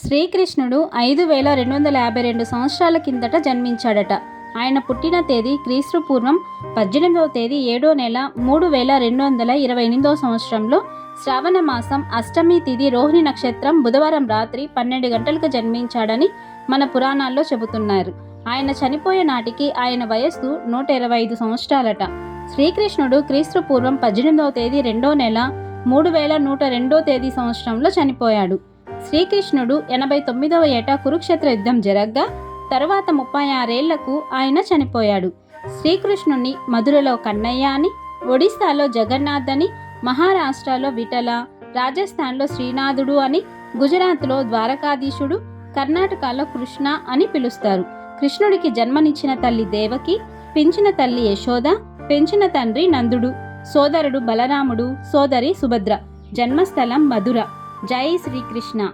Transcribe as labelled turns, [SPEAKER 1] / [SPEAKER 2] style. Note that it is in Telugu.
[SPEAKER 1] శ్రీకృష్ణుడు ఐదు వేల రెండు వందల యాభై రెండు సంవత్సరాల కిందట జన్మించాడట. ఆయన పుట్టిన తేదీ క్రీస్తు పూర్వం పద్దెనిమిదవ తేదీ ఏడో నెల మూడు వేల రెండు వందల ఇరవై ఎనిమిదవ సంవత్సరంలో శ్రావణ మాసం అష్టమి తిథి రోహిణి నక్షత్రం బుధవారం రాత్రి పన్నెండు గంటలకు జన్మించాడని మన పురాణాల్లో చెబుతున్నారు. ఆయన చనిపోయే నాటికి ఆయన వయస్సు నూట ఇరవై ఐదు సంవత్సరాలట. శ్రీకృష్ణుడు క్రీస్తు పూర్వం పద్దెనిమిదవ తేదీ రెండో నెల మూడు వేల నూట రెండో తేదీ సంవత్సరంలో చనిపోయాడు. శ్రీకృష్ణుడు ఎనభై తొమ్మిదవ ఏట కురుక్షేత్ర యుద్ధం జరగ్గా తరువాత ముప్పై ఆరేళ్ళకు ఆయన చనిపోయాడు. శ్రీకృష్ణుని మధురలో కన్నయ్య అని ఒడిశాలో జగన్నాథ్ అని మహారాష్ట్రలో విఠల రాజస్థాన్లో శ్రీనాథుడు అని గుజరాత్లో ద్వారకాధీశుడు కర్ణాటకలో కృష్ణ అని పిలుస్తారు. కృష్ణుడికి జన్మనిచ్చిన తల్లి దేవకి పెంచిన తల్లి యశోద పెంచిన తండ్రి నందుడు సోదరుడు బలరాముడు సోదరి సుభద్ర. జన్మస్థలం మధుర. जय श्री कृष्णा।